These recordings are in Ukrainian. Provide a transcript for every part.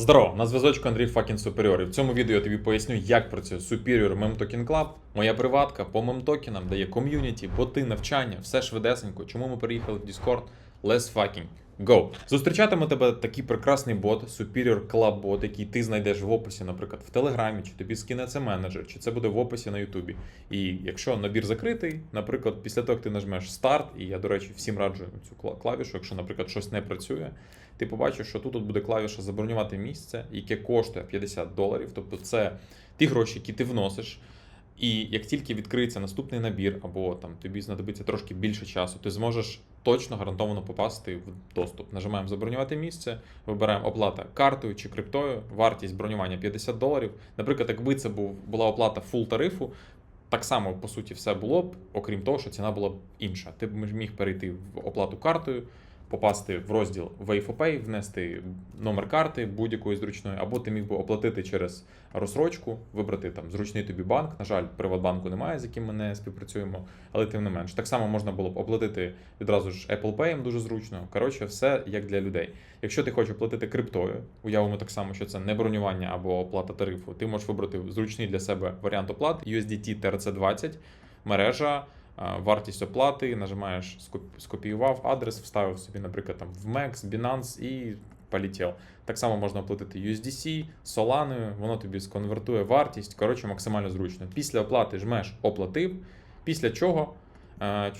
Здорово, на зв'язочку Андрій Факін Superior. І в цьому відео я тобі поясню, як працює Superior Mem Token Club, моя приватка по мемтокенам, де є ком'юніті, боти, навчання, все швидесенько. Чому ми переїхали в Discord? Let's fucking go! Зустрічатиме тебе такий прекрасний бот, Superior Club бот, який ти знайдеш в описі, наприклад, в Телеграмі, чи тобі скине це менеджер, чи це буде в описі на Ютубі. І якщо набір закритий, наприклад, після того, як ти нажмеш старт, і я, до речі, всім раджу цю клавішу, якщо, наприклад, щось не працює, ти побачиш, що тут буде клавіша забронювати місце, яке коштує 50 доларів. Тобто це ті гроші, які ти вносиш. І як тільки відкриється наступний набір, або там тобі знадобиться трошки більше часу, ти зможеш точно гарантовано попасти в доступ. Нажимаємо забронювати місце, вибираємо оплата картою чи криптою, вартість бронювання 50 доларів. Наприклад, якби це була оплата фул тарифу. Так само, по суті, все було б, окрім того, що ціна була б інша. Ти б міг перейти в оплату картою, попасти в розділ Pay, внести номер карти будь-якої зручної, або ти міг би оплатити через розсрочку, вибрати там зручний тобі банк. На жаль, Приватбанку немає, з яким ми не співпрацюємо, але тим не менш. Так само можна було б оплатити відразу ж Apple Pay, дуже зручно. Коротше, все як для людей. Якщо ти хочеш оплатити криптою, уявимо так само, що це не бронювання або оплата тарифу, ти можеш вибрати зручний для себе варіант оплат USDT TRC20, мережа. Вартість оплати, нажимаєш скопіював адрес, вставив собі, наприклад, там в Mex, Binance і полетів. Так само можна оплатити USDC, Solana, воно тобі сконвертує вартість. Коротше, максимально зручно. Після оплати жмеш оплатив, після чого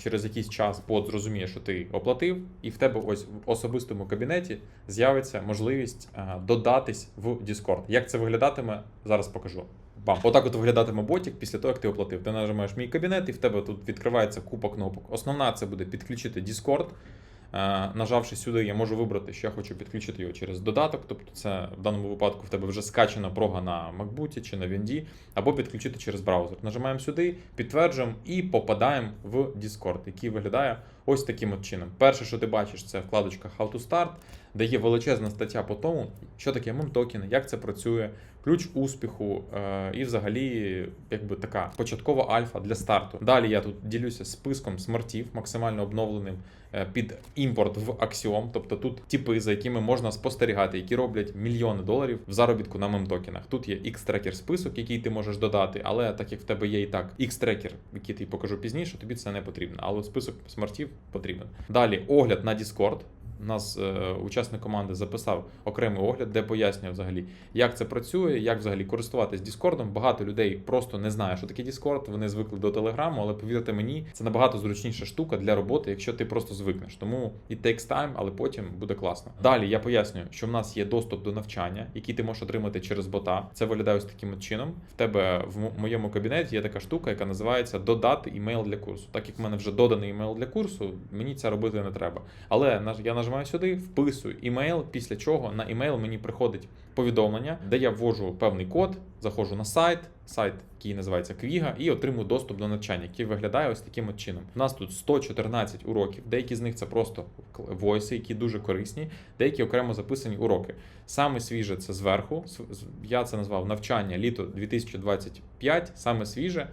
через якийсь час бот зрозуміє, що ти оплатив, і в тебе ось в особистому кабінеті з'явиться можливість додатись в Discord. Як це виглядатиме, зараз покажу. Бам. Отак от виглядатиме ботик після того, як ти оплатив. Ти нажимаєш мій кабінет, і в тебе тут відкривається купа кнопок. Основна це буде підключити Discord. Е, Нажавши сюди, я можу вибрати, що я хочу підключити його через додаток. Тобто, це в даному випадку в тебе вже скачана прога на MacBook чи на Вінді, або підключити через браузер. Нажимаємо сюди, підтверджуємо і попадаємо в Discord, який виглядає ось таким от чином. Перше, що ти бачиш, це вкладочка How to Start, де є величезна стаття по тому, що таке мемтокени, як це працює, ключ успіху е, і взагалі якби така початкова альфа для старту. Далі я тут ділюся списком смартів, максимально обновленим е, під імпорт в Axiom, тобто тут типи, за якими можна спостерігати, які роблять мільйони доларів в заробітку на мемтокенах. Тут є X-трекер список, який ти можеш додати, але так як в тебе є і так X-трекер, який ти покажу пізніше, тобі це не потрібно. Але список смартів потрібен. Далі огляд на Discord. Нас е, учасник команди записав окремий огляд, де пояснює взагалі, як це працює, як взагалі користуватись Діскордом. Багато людей просто не знає, що таке Discord, Вони звикли до Телеграму, але повірте мені, це набагато зручніша штука для роботи, якщо ти просто звикнеш. Тому it takes time, але потім буде класно. Далі я пояснюю, що в нас є доступ до навчання, який ти можеш отримати через бота. Це виглядає ось таким чином. В тебе в моєму кабінеті є така штука, яка називається додати імейл для курсу. Так як в мене вже доданий імейл для курсу, мені це робити не треба. Але я нажимаю сюди, вписую імейл, після чого на імейл мені приходить повідомлення, де я ввожу певний код, заходжу на сайт, сайт, який називається Квіга, і отримую доступ до навчання, який виглядає ось таким от чином. У нас тут 114 уроків, деякі з них це просто войси, які дуже корисні, деякі окремо записані уроки. Саме свіже це зверху. Я це назвав навчання літо 2025, саме свіже.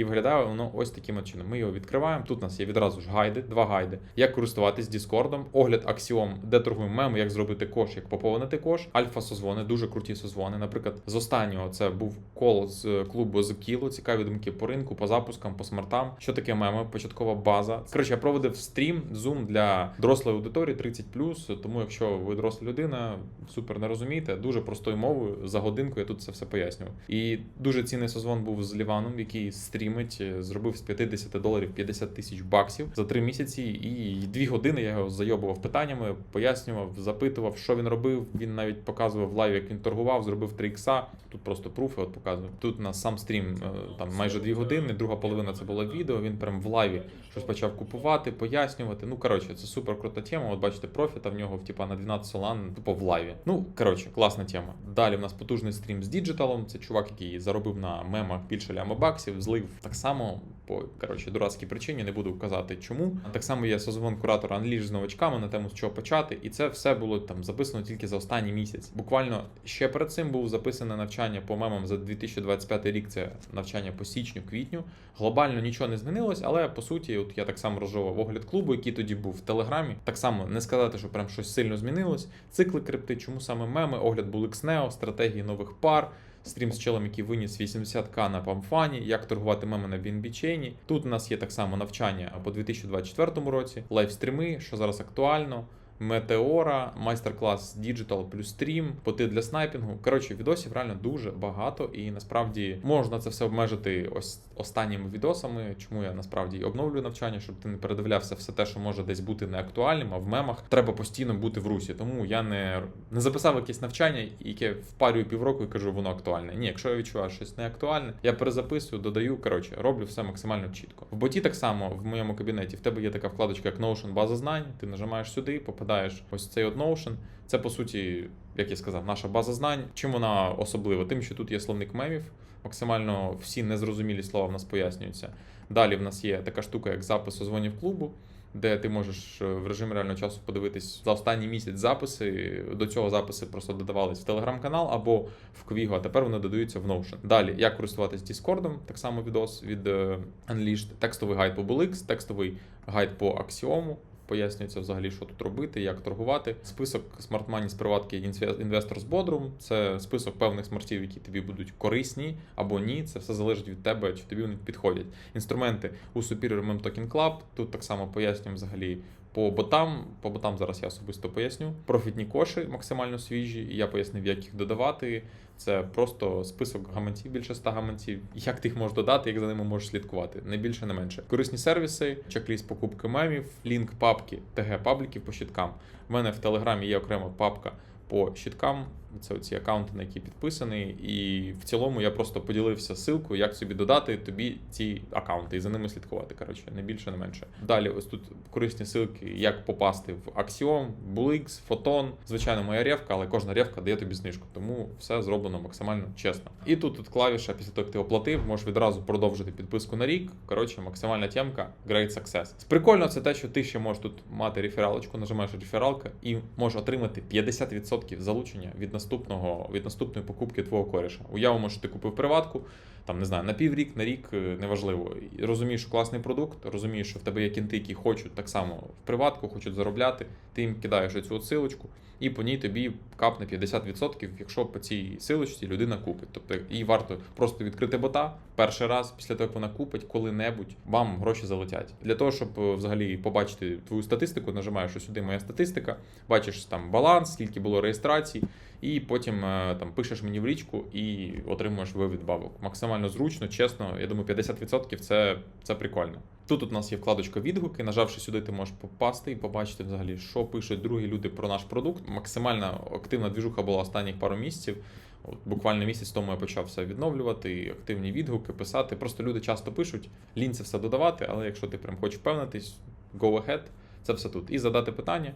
І виглядає воно ось таким чином. Ми його відкриваємо. Тут у нас є відразу ж гайди, два гайди. Як користуватись Діскордом, огляд аксіом, де торгуємо меми, як зробити кош, як поповнити кош. Альфа созвони, дуже круті созвони. Наприклад, з останнього це був кол з клубу з Кіло, цікаві думки по ринку, по запускам, по смартам. Що таке меми? Початкова база. Коротше, я проводив стрім, зум для дорослої аудиторії 30+, тому якщо ви доросла людина, супер не розумієте, дуже простою мовою за годинку я тут це все пояснював. І дуже цінний созвон був з Ліваном, який стрімить, зробив з 50 доларів 50 тисяч баксів за три місяці, і дві години я його зайобував питаннями, пояснював, запитував, що він робив. Він навіть показував в лайві, як він торгував, зробив 3 ікса. Тут просто пруфи от показую. Тут у нас сам стрім е, там майже дві години, друга половина це було відео. Він прям в лайві щось почав купувати, пояснювати. Ну коротше, це супер крута тема. От бачите, профіта в нього типа на 12 солан, тупо в лайві. Ну коротше, класна тема. Далі в нас потужний стрім з діджиталом. Це чувак, який заробив на мемах більше ляма баксів, злив Так само по коротше дурацькій причині не буду вказати чому. Так само є созвон куратора англіж з новачками на тему з чого почати, і це все було там записано тільки за останній місяць. Буквально ще перед цим був записане навчання по мемам за 2025 рік. Це навчання по січню, квітню. Глобально нічого не змінилось, але по суті, от я так само розжовував огляд клубу, який тоді був в телеграмі. Так само не сказати, що прям щось сильно змінилось. Цикли крипти, чому саме меми, огляд XNEO, стратегії нових пар. Стрім з челом, який виніс 80к на памфані, як торгувати меми на BNB-чейні. Тут у нас є так само навчання по 2024 році, лайвстріми, що зараз актуально. Метеора, майстер-клас Digital плюс стрім, поти для снайпінгу. Коротше, відосів реально дуже багато, і насправді можна це все обмежити ось останніми відосами. Чому я насправді обновлюю навчання, щоб ти не передивлявся все те, що може десь бути неактуальним, а в мемах треба постійно бути в русі. Тому я не, не записав якесь навчання, яке впарюю півроку і кажу, воно актуальне. Ні, якщо я відчуваю щось не актуальне, я перезаписую, додаю. Коротше, роблю все максимально чітко. В боті так само в моєму кабінеті в тебе є така вкладочка, як Notion база знань. Ти нажимаєш сюди, попадаєш ось цей от Notion. Це по суті, як я сказав, наша база знань. Чим вона особлива? Тим, що тут є словник мемів. Максимально всі незрозумілі слова в нас пояснюються. Далі в нас є така штука, як запис созвонів клубу, де ти можеш е, в режимі реального часу подивитись за останній місяць записи. До цього записи просто додавались в телеграм-канал або в Квіго, а тепер вони додаються в Notion. Далі, як користуватись Discord, так само відос від е, Unleashed, текстовий гайд по BullX, текстовий гайд по Axiom, Пояснюється взагалі, що тут робити, як торгувати. Список смартмані з приватки інвестор з Бодрум. Це список певних смартів, які тобі будуть корисні або ні. Це все залежить від тебе, чи тобі вони підходять. Інструменти у Superior Mem Token Club. Тут так само пояснюємо взагалі. По ботам, по ботам зараз я особисто поясню. Профітні коши максимально свіжі. і Я пояснив, як їх додавати. Це просто список гаманців, більше 100 гаманців. Як ти їх можеш додати, як за ними можеш слідкувати, не більше, не менше. Корисні сервіси, чек-ліст покупки мемів, лінк папки, ТГ пабліків по щиткам. У мене в телеграмі є окрема папка по щиткам. Це оці аккаунти, на які підписаний, і в цілому я просто поділився ссылкою, як собі додати тобі ці аккаунти і за ними слідкувати. Коротше, не більше, не менше. Далі, ось тут корисні ссылки, як попасти в Axiom, Bullx, Photon. Звичайно, моя ревка, але кожна ревка дає тобі знижку, тому все зроблено максимально чесно. І тут тут клавіша, після того, як ти оплатив, можеш відразу продовжити підписку на рік. Коротше, максимальна темка, great success. Прикольно, це те, що ти ще можеш тут мати рефералочку, нажимаєш рефералка і можеш отримати 50% залучення від наступного від наступної покупки твого коріша. Уявимо, що ти купив приватку, там не знаю, на піврік, на рік, е, неважливо. Розумієш, що класний продукт, розумієш, що в тебе є кінти, які хочуть так само в приватку, хочуть заробляти. Ти їм кидаєш цю отсилочку, і по ній тобі капне 50%, якщо по цій силочці людина купить. Тобто їй варто просто відкрити бота перший раз, після того як вона купить, коли-небудь вам гроші залетять. Для того, щоб е, взагалі побачити твою статистику, нажимаєш сюди моя статистика, бачиш там баланс, скільки було реєстрацій, і потім е, там пишеш мені в річку і отримуєш вивід бабок. Максимально зручно, чесно. Я думаю, 50% це, це прикольно. Тут у нас є вкладочка відгуки. Нажавши сюди, ти можеш попасти і побачити взагалі, що пишуть другі люди про наш продукт. Максимально активна двіжуха була останніх пару місяців. От Буквально місяць тому я почав все відновлювати, активні відгуки писати. Просто люди часто пишуть, лінь це все додавати, але якщо ти прям хочеш впевнитись, go ahead, це все тут. І задати питання.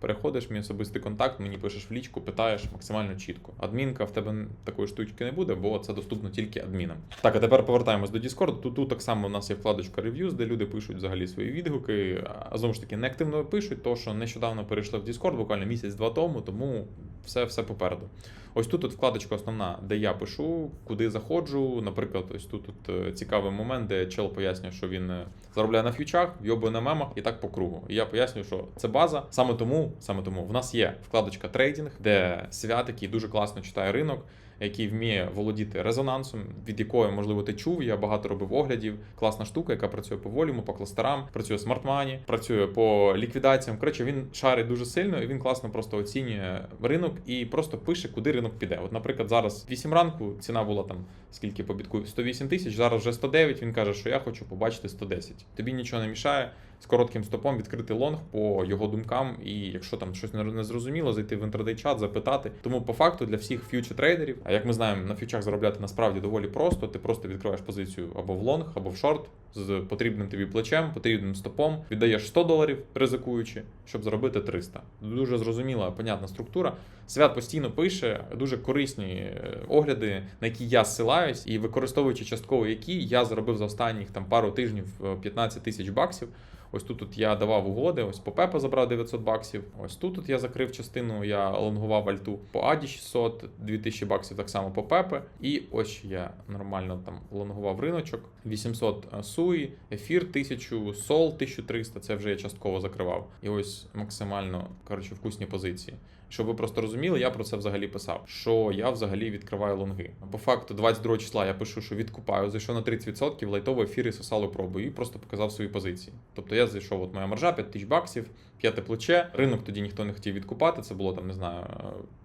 Переходиш, мій особистий контакт, мені пишеш в лічку, питаєш максимально чітко. Адмінка в тебе такої штучки не буде, бо це доступно тільки адмінам. Так, а тепер повертаємось до Discord. Тут, тут так само у нас є вкладочка Reviews, де люди пишуть взагалі свої відгуки. А знову ж таки, неактивно пишуть, то що нещодавно перейшли в Discord, буквально місяць-два тому, тому все все попереду. Ось тут от вкладочка основна, де я пишу, куди заходжу. Наприклад, ось тут тут е, цікавий момент, де чел пояснює, що він е, заробляє на фьючах, йобує на мемах і так по кругу. І я пояснюю, що це база. Саме тому, саме тому в нас є вкладочка трейдинг, де свят, який дуже класно читає ринок який вміє володіти резонансом, від якої, можливо, ти чув. Я багато робив оглядів. Класна штука, яка працює по волюму, по кластерам, працює смартмані, працює по ліквідаціям. Коротше, він шарить дуже сильно і він класно просто оцінює ринок і просто пише, куди ринок піде. От, наприклад, зараз 8 ранку ціна була там скільки по бітку 108 тисяч. Зараз вже 109, Він каже, що я хочу побачити 110. Тобі нічого не мішає з коротким стопом відкрити лонг по його думкам, і якщо там щось не зрозуміло, зайти в інтрадей чат, запитати. Тому по факту для всіх фьючер трейдерів, а як ми знаємо, на фьючах заробляти насправді доволі просто. Ти просто відкриваєш позицію або в лонг, або в шорт з потрібним тобі плечем, потрібним стопом, віддаєш 100 доларів, ризикуючи, щоб заробити 300. Дуже зрозуміла, понятна структура. Свят постійно пише дуже корисні е, огляди, на які я ссилаюсь, і використовуючи частково які я заробив за останніх там пару тижнів е, 15 тисяч баксів. Ось тут от я давав угоди, ось по Пепа забрав 900 баксів. Ось тут от я закрив частину, я лонгував альту по Аді 600, 2000 баксів так само по Пепе. І ось я нормально там лонгував риночок. 800 суї, ефір 1000, сол 1300, це вже я частково закривав. І ось максимально коротше вкусні позиції. Щоб ви просто розуміли, я про це взагалі писав, що я взагалі відкриваю лонги. По факту, 22 числа я пишу, що відкупаю, зайшов на 30%, лайтово ефір і сосало пробую і просто показав свої позиції. Тобто я зайшов, от моя маржа 5 тисяч баксів, п'яте плече. Ринок тоді ніхто не хотів відкупати. Це було там, не знаю,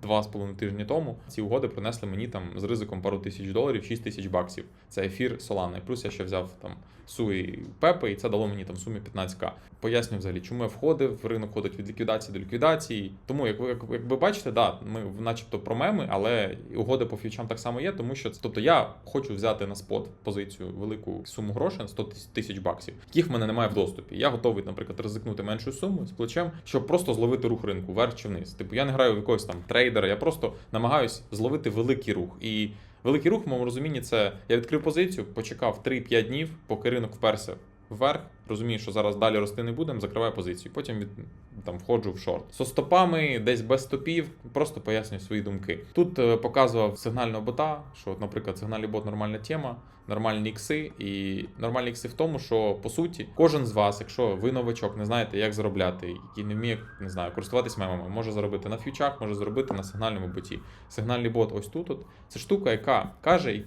два з половиною тижні тому. Ці угоди принесли мені там з ризиком пару тисяч доларів, 6 тисяч баксів. Це ефір Solana. Плюс я ще взяв там суї пепи, і це дало мені там сумі 15к. Поясню взагалі, чому я входив. Ринок ходить від ліквідації до ліквідації. Тому, як ви як, як ви бачите, да, ми начебто про меми, але угоди по фьючам так само є, тому що тобто я хочу взяти на спот позицію велику суму грошей 100 тисяч баксів, яких в мене немає в доступі. Я готовий, наприклад, ризикнути меншу суму з плечем, щоб просто зловити рух ринку вверх чи вниз. Типу я не граю в якогось там трейдера, я просто намагаюсь зловити великий рух і. Великий рух в моєму розумінні це я відкрив позицію, почекав 3-5 днів, поки ринок вперся вверх. Розумію, що зараз далі рости не будемо, закриваю позицію. Потім від там входжу в шорт. Со стопами, десь без стопів, просто пояснюю свої думки. Тут е, показував сигнального бота, що, наприклад, сигнальний бот нормальна тема, нормальні ікси. І нормальні ікси в тому, що по суті, кожен з вас, якщо ви новачок, не знаєте, як заробляти, і не вміє, не знаю, користуватись мемами, може заробити на фьючах, може заробити на сигнальному боті. Сигнальний бот, ось тут. От, це штука, яка каже,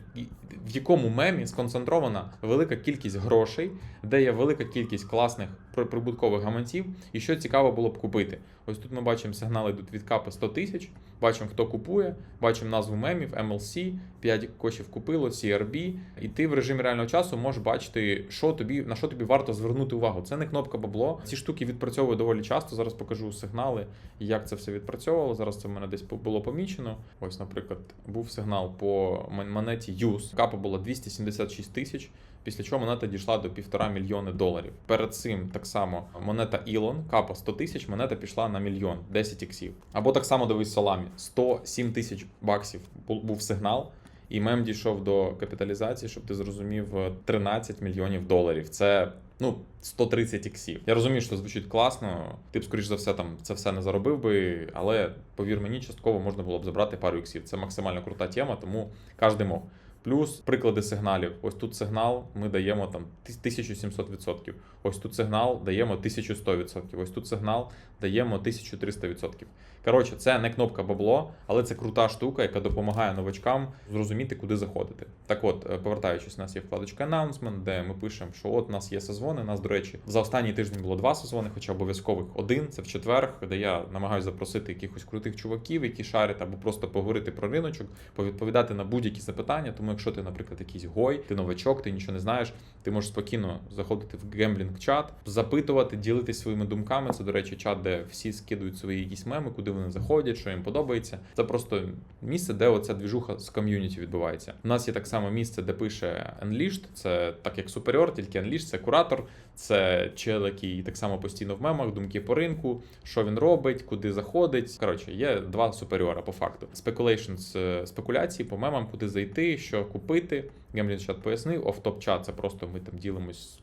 в якому мемі сконцентрована велика кількість грошей, де є велика кількість класних прибуткових гаманців, і що цікаво було б купити. Ось тут ми бачимо сигнали йдуть від капи 100 тисяч. Бачимо, хто купує, бачимо назву мемів, MLC, 5 кошів купило, CRB, і ти в режимі реального часу можеш бачити, що тобі на що тобі варто звернути увагу. Це не кнопка бабло. Ці штуки відпрацьовую доволі часто. Зараз покажу сигнали, як це все відпрацьовувало. Зараз це в мене десь було помічено. Ось, наприклад, був сигнал по монеті USE. Капа була 276 тисяч. Після чого монета дійшла до півтора мільйони доларів. Перед цим так само монета Ілон, капа 100 тисяч, монета пішла на мільйон 10 іксів. Або так само дивись Соламі. 107 тисяч баксів був сигнал. І мем дійшов до капіталізації, щоб ти зрозумів 13 мільйонів доларів. Це ну 130 іксів. Я розумію, що звучить класно. Ти б, скоріш за все, там це все не заробив би, але повір мені, частково можна було б забрати пару іксів. Це максимально крута тема, тому кожен мог. Плюс приклади сигналів. Ось тут сигнал ми даємо там 1700%. Ось тут сигнал даємо 1100%. Ось тут сигнал даємо 1300%. Коротше, це не кнопка бабло, але це крута штука, яка допомагає новачкам зрозуміти, куди заходити. Так от, е, повертаючись, у нас є вкладочка Announcement, де ми пишемо, що от у нас є сезони. У нас, до речі, за останній тиждень було два сезони, хоча обов'язкових один. Це в четвер, де я намагаюся запросити якихось крутих чуваків, які шарять, або просто поговорити про риночок, повідповідати на будь-які запитання. Тому, якщо ти, наприклад, якийсь гой, ти новачок, ти нічого не знаєш, ти можеш спокійно заходити в гемблінг чат, запитувати, ділитись своїми думками. Це, до речі, чат, де всі скидують свої якісь меми, куди вони заходять, що їм подобається. Це просто місце, де оця двіжуха з ком'юніті відбувається. У нас є так само місце, де пише Unleashed, це так як Superior, тільки Unleashed – це куратор, це чел, який так само постійно в мемах, думки по ринку, що він робить, куди заходить. Коротше, є два суперіора по факту. Speculations – спекуляції по мемам, куди зайти, що купити. Гемлін чат пояснив, офтоп чат це просто ми там ділимось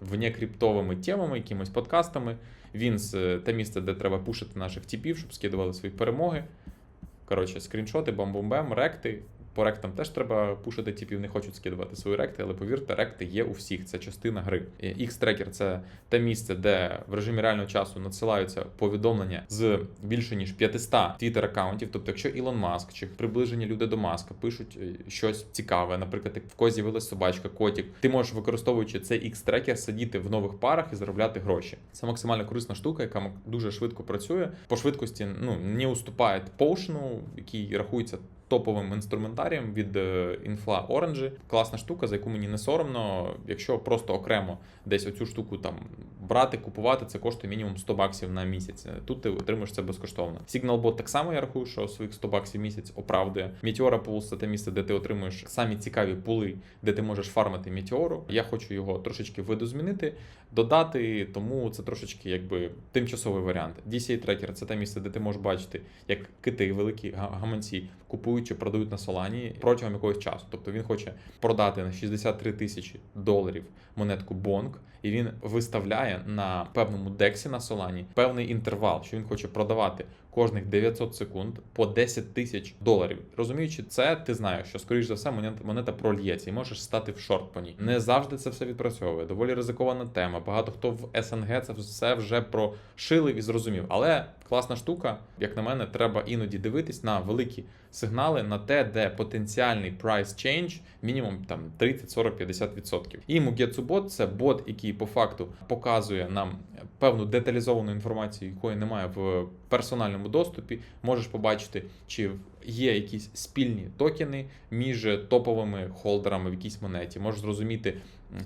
внекриптовими темами, якимись подкастами. Він з те місце, де треба пушити наших тіпів, щоб скидували свої перемоги. Коротше, скріншоти, бам-бум-бем, ректи. По ректам теж треба пушити типів, не хочуть скидувати свої ректи, але повірте, ректи є у всіх. Це частина гри. X-трекер це те місце, де в режимі реального часу надсилаються повідомлення з більше ніж 500 твіттер аккаунтів. Тобто, якщо Ілон Маск чи приближені люди до Маска пишуть щось цікаве, наприклад, як в когось з'явилась собачка, котик, ти можеш використовуючи цей X-трекер, сидіти в нових парах і заробляти гроші. Це максимально корисна штука, яка дуже швидко працює. По швидкості ну не уступає Potion, який рахується топовим інструментарієм від е, інфла Orange. Класна штука, за яку мені не соромно. Якщо просто окремо десь оцю штуку там брати, купувати, це коштує мінімум 100 баксів на місяць. Тут ти отримуєш це безкоштовно. Signalbot так само я рахую, що своїх 100 баксів місяць оправдує. Meteora Pools – це те місце, де ти отримуєш самі цікаві пули, де ти можеш фармити Meteorу. Я хочу його трошечки видозмінити, додати, тому це трошечки якби тимчасовий варіант. DCA Tracker – це те місце, де ти можеш бачити, як кити великі га- гаманці купують чи продають на солані протягом якогось часу. Тобто він хоче продати на 63 тисячі доларів монетку Бонг, і він виставляє на певному дексі на солані певний інтервал, що він хоче продавати кожних 900 секунд по 10 тисяч доларів. Розуміючи це, ти знаєш, що скоріш за все монета, монета прольється і можеш стати в шорт по ній. Не завжди це все відпрацьовує. Доволі ризикована тема. Багато хто в СНГ це все вже прошилив і зрозумів. Але класна штука, як на мене, треба іноді дивитись на великі сигнали на те, де потенціальний price change мінімум там 30, 40, 50%. І Mugetsu-бот – це бот, який по факту показує нам певну деталізовану інформацію, якої немає в персональному доступі. Можеш побачити, чи є якісь спільні токени між топовими холдерами в якійсь монеті. Можеш зрозуміти,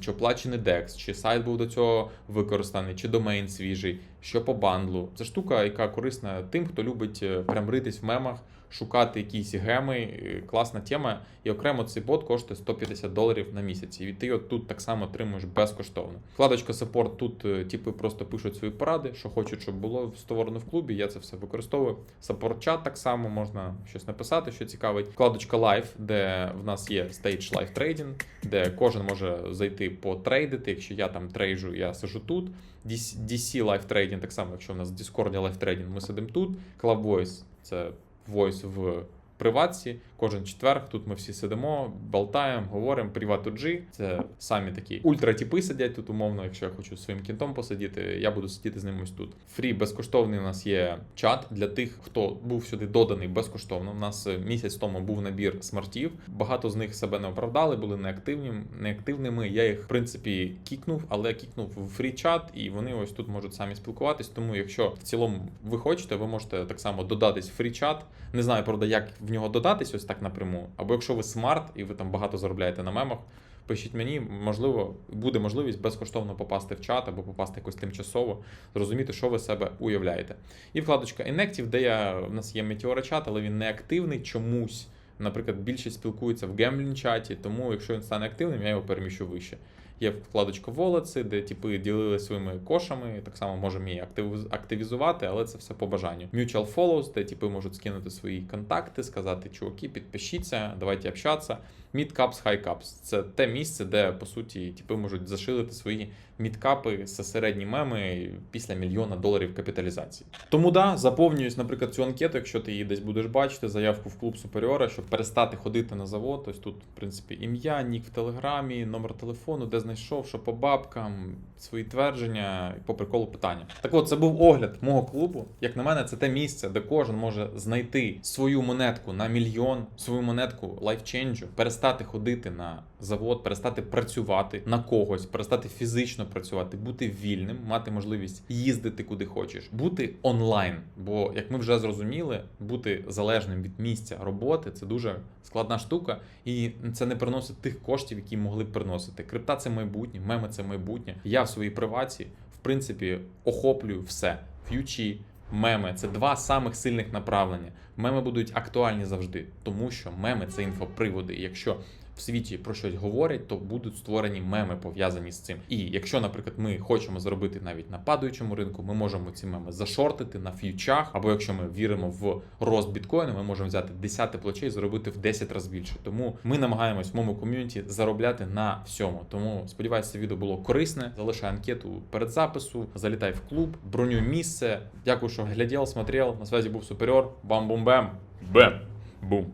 чи оплачений DEX, чи сайт був до цього використаний, чи домейн свіжий, що по бандлу. Це штука, яка корисна тим, хто любить е, прям ритись в мемах, шукати якісь геми. Е, Класна тема. І окремо цей бот коштує 150 доларів на місяць. І ти його тут так само отримуєш безкоштовно. Вкладочка Support тут е, типи просто пишуть свої поради, що хочуть, щоб було створено в клубі. Я це все використовую. Support чат так само можна щось написати, що цікавить. Вкладочка Live, де в нас є Stage Live Trading, де кожен може зайти потрейдити. Якщо я там трейджу, я сижу тут. DC Live Trading, так само, якщо в нас в Discord Live Trading, ми сидимо тут. Club Voice – це voice в приватці. Кожен четверг тут ми всі сидимо, болтаємо, говоримо. Приват G. Це самі такі ультратіпи сидять тут, умовно. Якщо я хочу своїм кінтом посидіти, я буду сидіти з ним ось тут. Фрі безкоштовний у нас є чат для тих, хто був сюди доданий безкоштовно. У нас е, місяць тому був набір смартів. Багато з них себе не оправдали, були неактивні, неактивними. Я їх в принципі кікнув, але кікнув в фрі чат, і вони ось тут можуть самі спілкуватись. Тому, якщо в цілому ви хочете, ви можете так само додатись в фрі чат. Не знаю, правда, як в нього додатись ось так напряму. Або якщо ви смарт і ви там багато заробляєте на мемах. Пишіть мені, можливо, буде можливість безкоштовно попасти в чат або попасти якось тимчасово, зрозуміти, що ви себе уявляєте. І вкладочка Inactive, де я, в нас є метеорочат, чат, але він не активний чомусь. Наприклад, більшість спілкується в гемблін чаті, тому якщо він стане активним, я його переміщу вище. Є вкладочка Wallets, де типи ділилися своїми кошами, так само можемо її актив- активізувати, але це все по бажанню. Mutual Follows, де типи можуть скинути свої контакти, сказати, чуваки, підпишіться, давайте общатися. Mid-Caps, High-Caps – це те місце, де по суті типи можуть зашилити свої мідкапи з середні меми після мільйона доларів капіталізації. Тому да, заповнююсь, наприклад, цю анкету, якщо ти її десь будеш бачити, заявку в клуб суперіора, щоб перестати ходити на завод. Ось тут, в принципі, ім'я, нік в телеграмі, номер телефону, де знайшов, що по бабкам, свої твердження, і по приколу питання. Так от, це був огляд мого клубу. Як на мене, це те місце, де кожен може знайти свою монетку на мільйон, свою монетку лайфченджу, перестати ходити на завод, перестати працювати на когось, перестати фізично працювати, бути вільним, мати можливість їздити куди хочеш, бути онлайн. Бо, як ми вже зрозуміли, бути залежним від місця роботи це дуже складна штука, і це не приносить тих коштів, які могли б приносити. Крипта це майбутнє, меми це майбутнє. Я в своїй приваті, в принципі, охоплюю все. Ф'ючі, меми це два самих сильних направлення. Меми будуть актуальні завжди, тому що меми це інфоприводи. І якщо в світі про щось говорять, то будуть створені меми пов'язані з цим. І якщо, наприклад, ми хочемо заробити навіть на падаючому ринку, ми можемо ці меми зашортити на ф'ючах, або якщо ми віримо в рост біткоїну, ми можемо взяти 10 плечей і заробити в 10 разів більше. Тому ми намагаємось в моєму ком'юніті заробляти на всьому. Тому сподіваюся, це відео було корисне. Залишай анкету перед запису, залітай в клуб, бронюй місце. Дякую, що глядів, смотрел. На связі був суперіор. Бам-бум-бем. Бем. Бум.